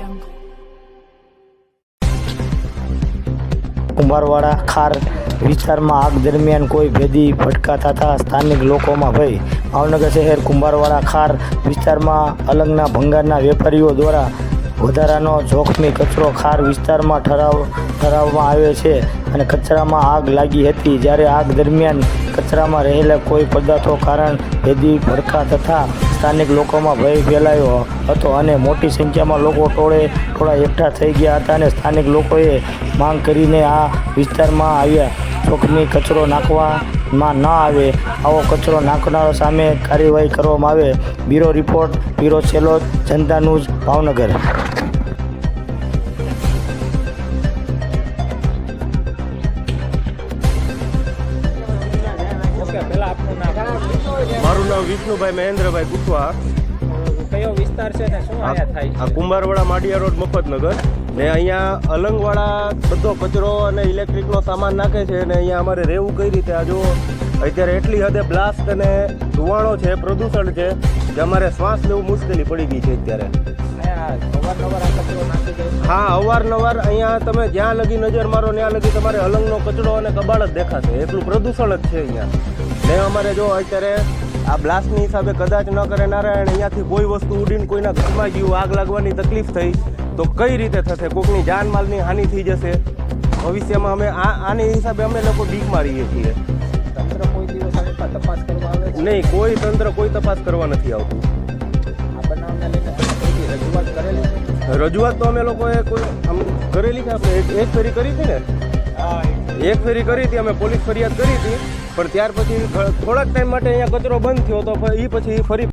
jungle. Kumbharwada ખાર વિસ્તારમાં આગ દરમિયાન કોઈ ભેદી ભટકાતા થતા સ્થાનિક લોકોમાં ભય. ભાવનગર શહેર કુંભારવાડા ખાર વિસ્તારમાં અલંગના ભંગારના વેપારીઓ દ્વારા વધારાનો જોખમી કચરો ખાર વિસ્તારમાં ઠરાવ, ઠરાવવામાં આવે છે અને કચરામાં આગ લાગી હતી. જ્યારે આગ દરમિયાન કચરામાં રહેલા કોઈ પદાર્થો કારણ ભેદી ભડકા તથા સ્થાનિક લોકોમાં ભય ફેલાયો હતો અને મોટી સંખ્યામાં લોકો ટોળે ટોળા એકઠા થઈ ગયા હતા અને સ્થાનિક લોકોએ માંગ કરીને આ વિસ્તારમાં આવ્યા. ચોકની કચરો નાખવામાં ન આવે. આવો કચરો નાખનારો સામે કાર્યવાહી કરવામાં આવે. બ્યુરો રિપોર્ટ, બ્યુરો છેલ્લો જનતા ન્યૂઝ, ભાવનગર. પહેલા આપનું નામ. મારું નામ વિષ્ણુભાઈ મહેન્દ્રભાઈ કુશવા કયો વિસ્તાર છે ને શું અહીંયા થાય આ કુંભારવાડા માડિયા રોડ મફતનગર. ને અહીંયા અલંગવાળા બધો કચરો અને ઇલેક્ટ્રિકનો સામાન નાખે છે અને અહીંયા અમારે રહેવું કઈ રીતે? આ જુઓ. અત્યારે એટલી હદે બ્લાસ્ટ અને ધુવાણો છે પ્રદૂષણ છે કે અમારે શ્વાસ લેવું મુશ્કેલી પડી ગઈ છે અત્યારે. હા અવારનવાર અહીંયા તમે જ્યાં લગી નજર મારો ત્યાં લગી તમારે અલંગનો કચરો અને કબાળ જ દેખાશે. એટલું પ્રદૂષણ જ છે અહીંયા. ને અમારે જો અત્યારે આ બ્લાસ્ટની હિસાબે કદાચ ન કરે નારાયણ અહીંયાથી કોઈ વસ્તુ ઉડીને કોઈના ઘરમાં ગયું આગ લાગવાની તકલીફ થઈ તો કઈ રીતે થશે? કોકની જાનમાલની હાનિ થઈ જશે? ભવિષ્યમાં અમે આ આની હિસાબે અમે લોકો બીક મારીએ છીએ. તંત્ર કોઈ દિવસ તપાસ કરવા આવે નહીં કોઈ તંત્ર કોઈ તપાસ કરવા નથી આવતું. રજૂઆત કરેલી? રજૂઆત તો અમે લોકોએ કોઈ આમ કરેલી છે? આપણે એક- એક ફેરી કરી હતી ને? એક ફેરી. કરી હતી અમે પોલીસ ફરિયાદ કરી હતી પણ ત્યાર પછી થોડાક ટાઈમ માટે અહીંયા કચરો બંધ થયો તો એ પછી ફરી